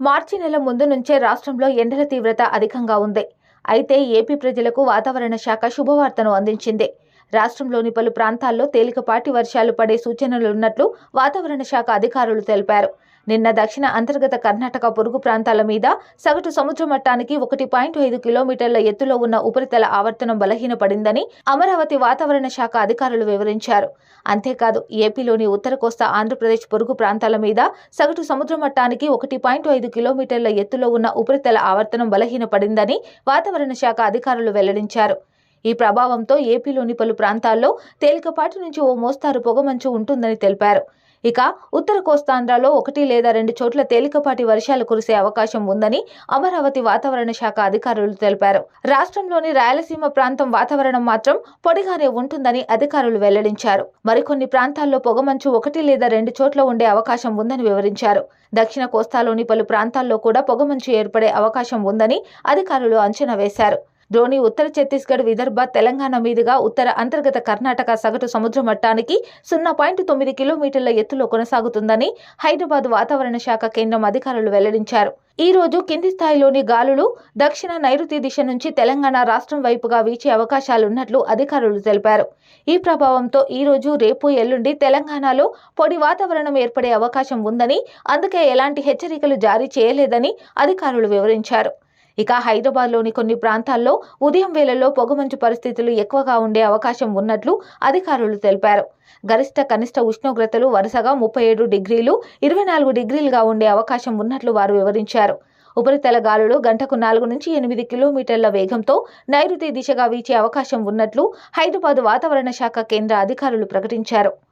మార్చి నెల ముందు నుంచే రాష్ట్రంలో ఎండల తీవ్రత అధికంగా ఉంది. అయితే ఏపీ ప్రజలకు వాతావరణ శాఖ శుభవార్తను అందించింది. రాష్ట్రంలోని పలు ప్రాంతాల్లో తేలికపాటి వర్షాలు పడే సూచనలున్నట్లు వాతావరణ శాఖ అధికారులు తెలిపారు. నిన్న దక్షిణ అంతర్గత కర్ణాటక పొరుగు ప్రాంతాల మీద సగటు సముద్ర మట్టానికి ఒకటి పాయింట్ ఐదు కిలోమీటర్ల ఎత్తులో ఉన్న ఉపరితల ఆవర్తనం బలహీనపడిందని అమరావతి వాతావరణ శాఖ అధికారులు వివరించారు. అంతేకాదు ఏపీలోని ఉత్తర కోస్తా ఆంధ్రప్రదేశ్ పొరుగు ప్రాంతాల మీద సగటు సముద్ర మట్టానికి ఒకటి పాయింట్ ఐదు కిలోమీటర్ల ఎత్తులో ఉన్న ఉపరితల ఆవర్తనం బలహీనపడిందని వాతావరణ శాఖ అధికారులు వెల్లడించారు. ఈ ప్రభావంతో ఏపీలోని పలు ప్రాంతాల్లో తేలికపాటి నుంచి ఓ మోస్తారు పొగమంచు ఉంటుందని తెలిపారు. ఇక ఉత్తర కోస్తాంధ్రలో ఒకటి లేదా రెండు చోట్ల తేలికపాటి వర్షాలు కురిసే అవకాశం ఉందని అమరావతి వాతావరణ శాఖ అధికారులు తెలిపారు. రాష్ట్రంలోని రాయలసీమ ప్రాంతం వాతావరణం మాత్రం పొడిగానే ఉంటుందని అధికారులు వెల్లడించారు. మరికొన్ని ప్రాంతాల్లో పొగమంచు ఒకటి లేదా రెండు చోట్ల ఉండే అవకాశం ఉందని వివరించారు. దక్షిణ కోస్తాలోని పలు ప్రాంతాల్లో కూడా పొగమంచు ఏర్పడే అవకాశం ఉందని అధికారులు అంచనా వేశారు. ద్రోణి ఉత్తర ఛత్తీస్గఢ్ విదర్భ తెలంగాణ మీదుగా ఉత్తర అంతర్గత కర్ణాటక సగటు సముద్ర మట్టానికి సున్నా పాయింట్ తొమ్మిది కిలోమీటర్ల ఎత్తులో కొనసాగుతుందని హైదరాబాద్ వాతావరణ శాఖ కేంద్రం అధికారులు వెల్లడించారు. ఈ రోజు కింది స్థాయిలోని గాలులు దక్షిణ నైరుతి దిశ నుంచి తెలంగాణ రాష్ట్రం వైపుగా వీచే అవకాశాలున్నట్లు అధికారులు తెలిపారు. ఈ ప్రభావంతో ఈ రోజు రేపు ఎల్లుండి తెలంగాణలో పొడి వాతావరణం ఏర్పడే అవకాశం ఉందని అందుకే ఎలాంటి హెచ్చరికలు జారీ చేయలేదని అధికారులు వివరించారు. ఇక హైదరాబాద్లోని కొన్ని ప్రాంతాల్లో ఉదయం వేళల్లో పొగమంచు పరిస్థితులు ఎక్కువగా ఉండే అవకాశం ఉన్నట్లు అధికారులు తెలిపారు. గరిష్ట కనిష్ట ఉష్ణోగ్రతలు వరుసగా ముప్పై ఏడు డిగ్రీలు ఇరవై నాలుగు డిగ్రీలుగా ఉండే అవకాశం ఉన్నట్లు వారు వివరించారు. ఉపరితల గాలులు గంటకు నాలుగు నుంచి ఎనిమిది కిలోమీటర్ల వేగంతో నైరుతి దిశగా వీచే అవకాశం ఉన్నట్లు హైదరాబాద్ వాతావరణ శాఖ కేంద్ర అధికారులు ప్రకటించారు.